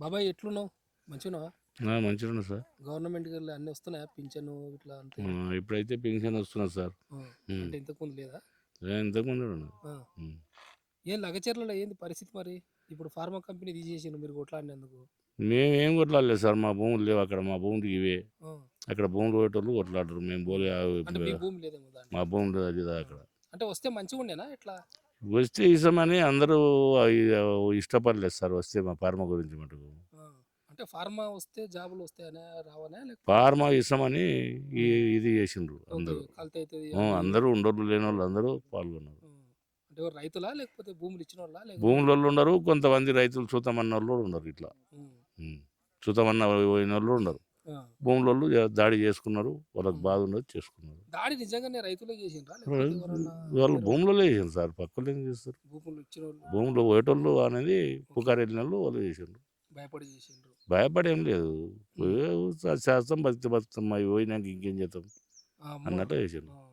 బాబాయ్ ఎట్లున్నావు? మంచిగున్నావా? మంచిగా ఉన్నా సార్. గవర్నమెంట్కి వెళ్ళి అన్నీ వస్తున్నాయా? పింఛను ఇట్లా అంతే? ఇప్పుడైతే పెన్షన్ వస్తున్నది సార్. అంటే ఇంతకుముందు లేదా? ఇంతకుముందు. ఏం లగచర్లలో ఏంది పరిస్థితి మరి? ఇప్పుడు ఫార్మా కంపెనీ తీసేసిండు మీరు కొట్లాడినందుకు. మేము ఏం కొట్లాడలేదు సార్. మా భూములు లేవు అక్కడ. మా భూములు ఇవే. అక్కడ భూములు పోయేటోళ్ళు కొట్లాడరు. మేము పోలే మీ భూమి భూములు అది అక్కడ. అంటే వస్తే మంచిగా ఉండేనా ఎట్లా వస్తే ఇస్తామని అందరూ ఇష్టపడలేదు సార్ వస్తే మా ఫార్మా గురించి మటుకు. అంటే ఫార్మా వస్తే జాబులు వస్తాయనే రావనే ఫార్మా ఇస్తామని ఈ- ఇది చేసిండ్రు అందరూ. అందరూ ఉండోళ్ళు లేని వాళ్ళు అందరూ పాల్గొన్నారు. అంటే రైతులా లేకపోతే భూములు ఇచ్చిన వాళ్ళ భూముల వాళ్ళు ఉన్నారు కొంతమంది రైతులు చూతామన్న వాళ్ళు ఉన్నారు ఇట్లా. చూతామన్న పోయిన వాళ్ళు ఉన్నారు ఆ. భూముల వాళ్ళు జా- దాడి చేసుకున్నారు వాళ్ళకి బాధ ఉన్నది చేసుకున్నారు. దాడి నిజంగానే రైతులే చేసిండ్రా? వాళ్ళు భూములలో చేసారు సార్ పక్కలు ఏం చేస్తారు? భూములు పోయేటోళ్ళు అనేది పుకారు వెళ్ళిన వాళ్ళు వాళ్ళు చేసిండ్రు. భయపడి చేసిండ్రు. భయపడి లేదు. శాస్త్రం బతికి బతుకుతాం అవి పోయినాక ఇంకేం అమ్మ. అన్నట్టు చేసిండ్రు.